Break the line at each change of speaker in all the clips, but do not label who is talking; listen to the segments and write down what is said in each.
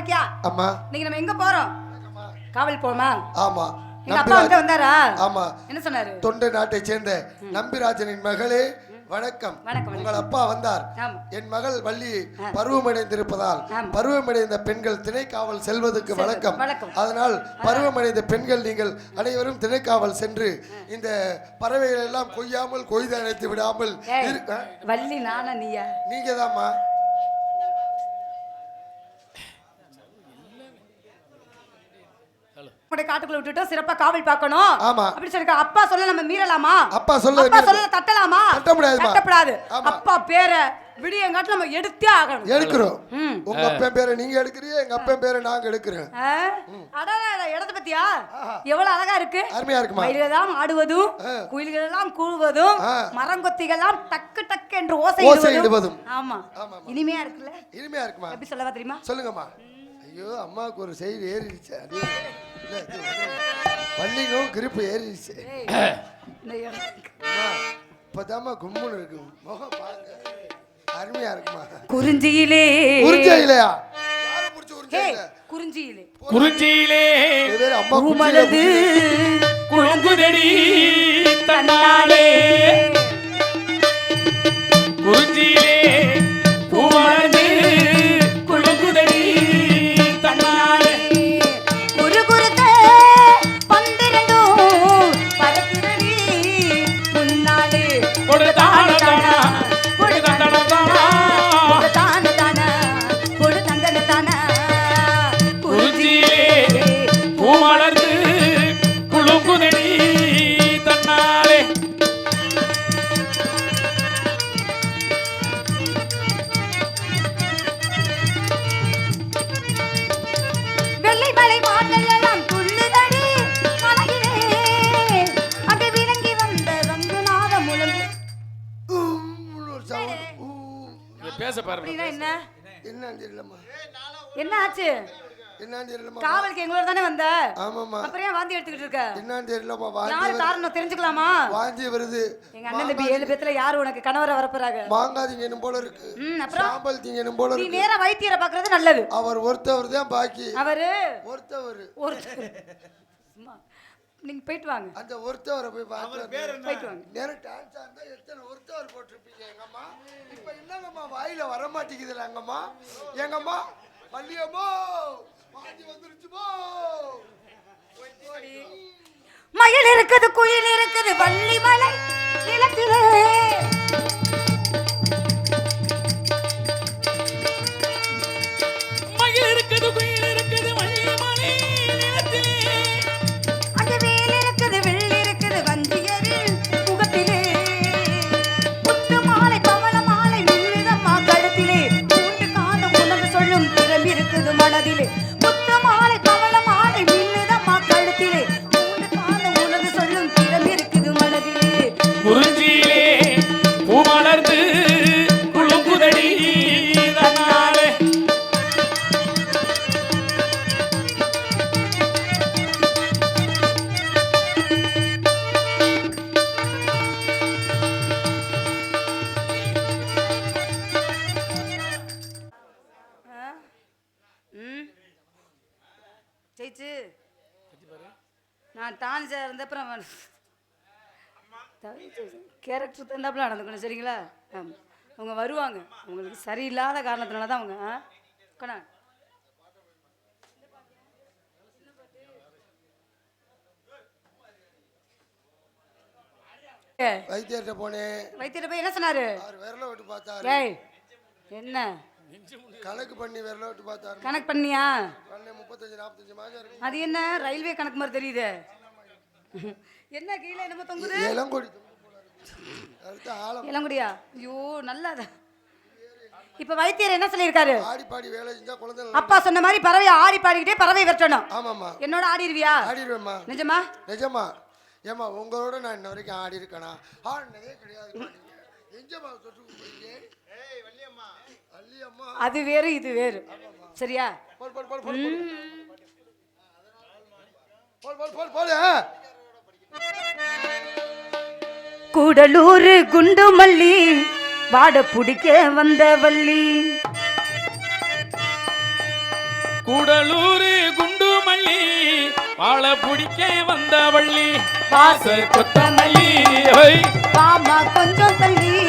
இருக்கியா?
அம்மா.
இன்னைக்கு நம்ம எங்க போறோம்? காவல் போமா
ஆமா.
எங்க அப்பா வந்து
நம்பிராஜ்
வந்தாரா?
ஆமா.
என்ன சொன்னாரு?
தொண்டை நாட்டை சேர்ந்த நம்பிராஜனின் மகளே வணக்கம். உங்கள் அப்பா வந்தார்.
ஆமா.
என் மகள் வள்ளி பருவமடைந்திருப்பதால்
ஆமா.
பருவமடைந்த பெண்கள் திணைக்காவல் செல்வதற்கு வழக்கம். அதனால் பருவமடைந்த பெண்கள் நீங்கள் அனைவரும் திணைக்காவல் சென்று இந்த பறவைகள் எல்லாம் கொய்யாமல் கொய்து அணைத்து விடாமல்
வள்ளி நானா நீயா?
நீங்க தாம்மா
உடைய காட்டுக்குள்ள விட்டுட்டோம் சிறப்பா காவல் பார்க்கணும்.
ஆமா.
அப்படி அப்பா சொல்ல நம்ம மீறலாமா?
அப்பா சொல்ல
அப்பா சொல்ல தட்டலாமா?
தட்ட முடியாதும்மா.
தட்டப்படாது.
ஆமா.
அப்பா பேரை விடியங்காட்டு நம்ம எடுத்தே ஆகணும்.
எடுக்கிறோம். உங்க அப்பன் பேரை நீங்க எடுக்கிறீங்க எங்க அப்பன் பேரை நாங்க எடுக்கிறேன்
ஆ? அடடா, இடத்த பத்தியா? எவ்வளவு அழகா இருக்கு.
அருமையா இருக்குமா?
ஆடுவதும் குயில்கள் எல்லாம் கூவுவதும்
ஆ.
மரங்கொத்திகள் எல்லாம் டக்கு டக்கு என்று ஓசை இடுவதும். ஆமா. இனிமையா இருக்குல்ல?
இனிமையா இருக்குமா?
எப்படி சொல்லவா தெரியுமா?
சொல்லுங்கம்மா. ஐயோ அம்மாவுக்கு ஒரு செய்தி ஏறிடுச்சு. பள்ளிக்கும் கிருப்பு ஏறிடுச்சு.
ஏய், இந்த இடத்துக்கு.
அம்மா இப்பதாம்மா கும்முன்னு இருக்கு. முகம் பாருங்க. அருமையா இருக்குமா?
குறிஞ்சியிலே.
இல்ல
குறிஞ்சியிலே?
குறிஞ்சியிலே.
பூமலது
குழுங்குதடி தன்னாலே. குறிஞ்சியிலே பேச. பாருங்க
என்ன?
என்னன்னு தெரியலம்மா.
என்ன ஆச்சு
என்னன்னு தெரியலம்மா.
காவலுக்கு எங்களோட தானே வந்த?
ஆமாம்மா.
அப்புறம் ஏன் வாந்தி எடுத்துக்கிட்டு இருக்க?
என்னன்னு தெரியலம்மா
யாரு
வாந்தி வருது.
காரணம் தெரிஞ்சுக்கலாமா?
வாந்தி வருது.
எங்க அண்ணன் தம்பி ஏழு பேத்துல யாரு உனக்கு கணவரை வரப்போறாங்க?
மாங்காய் திங்கணும் போல இருக்கு.
ம் அப்புறம்?
சாம்பல் திங்கணும் போல
நீ
இருக்கு.
நேரா வைத்தியரை பாக்குறது நல்லது.
அவர் ஒருத்தவர் தான் பாக்கி.
அவரு?
ஒருத்தவர்.
ஒருத்தர். சும்மா. நீங்க போயிட்டு வாங்க.
அந்த ஒருத்தவரை போய் பார்த்து
போயிட்டு வாங்க.
நேரம் டான்ஸ் இருந்தா எத்தனை ஒருத்தவர் போட்டிருப்பீங்க எங்கம்மா இப்ப என்னங்கம்மா வாயில வர மாட்டேங்குதுல எங்கம்மா எங்கம்மா பள்ளியம்மோ வாந்தி வந்துருச்சுமோ?
மயில் இருக்குது குயில் இருக்குது வள்ளி மலை நிலத்திலே. ஜெயிச்சு. நான் டான்ஸா இருந்த அப்புறம் கேரக்டர் தந்தாப்புல நடந்துக்கணும் சரிங்களா? ஆமாம் அவங்க வருவாங்க. அவங்களுக்கு சரியில்லாத காரணத்தினால தான் அவங்க. ஏ,
வைத்தியர்கிட்ட போனேன்.
வைத்தியரை போய் என்ன சொன்னாரு?
அவர் விரல விட்டு பார்த்தாரு.
ஏய் என்ன?
கணக்கு பண்ணி விரல விட்டு பார்த்தாரு
கணக்கு பண்ணியா?
பண்ண முப்பத்தஞ்சு நாற்பத்தஞ்சு மாதம் இருக்கு.
அது என்ன? ரயில்வே கணக்கு மாதிரி தெரியுது. என்ன கீழே என்னமோ தொங்குது?
இளங்கொடி. அடுத்து ஆழம்.
இளங்குடியா? ஐயோ நல்லதா? இப்ப வைத்தியர் என்ன சொல்லியிருக்காரு?
ஆடி பாடி வேலை செஞ்சா குழந்தை
அப்பா சொன்ன மாதிரி பறவை ஆடி பாடிக்கிட்டே பறவை விரட்டணும்.
ஆமாம்மா.
என்னோட ஆடிடுவியா
ஆடிடுவேம்மா
நிஜமா?
நிஜமா ஏம்மா உங்களோட நான் இன்ன வரைக்கும் ஆடி இருக்கேனா ஆடினதே கிடையாது.
அது வேறு இது வேறு. சரியா? கூடலூர் குண்டுமல்லி வாட புடிக்க வந்த வள்ளி.
கூடலூர் குண்டுமல்லி வாழ பிடிக்க வந்த வள்ளி. வாச கொத்தமல்லி
மாமா கொஞ்சம் தள்ளி.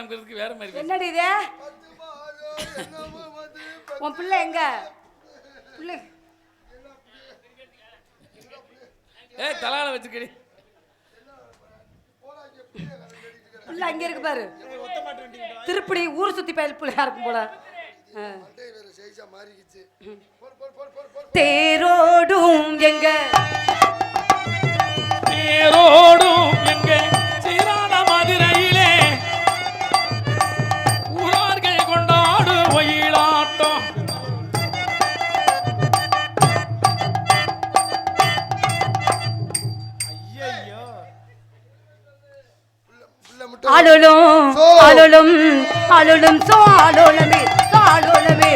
பிள்ளைய கணக்கிறதுக்கு வேற மாதிரி.
என்னடி இது? உன் பிள்ளை எங்க? பிள்ளை.
ஏ தலால வச்சுக்கடி.
பிள்ளை அங்க இருக்கு பாரு. திருப்படி ஊர் சுத்தி பயல் பிள்ளையா இருக்கும் போல. தேரோடும் எங்க?
தேரோடும்
புள்ள மட்டும்
ஆளுலும் சோ. ஆளுலும் சோ ஆளோலமே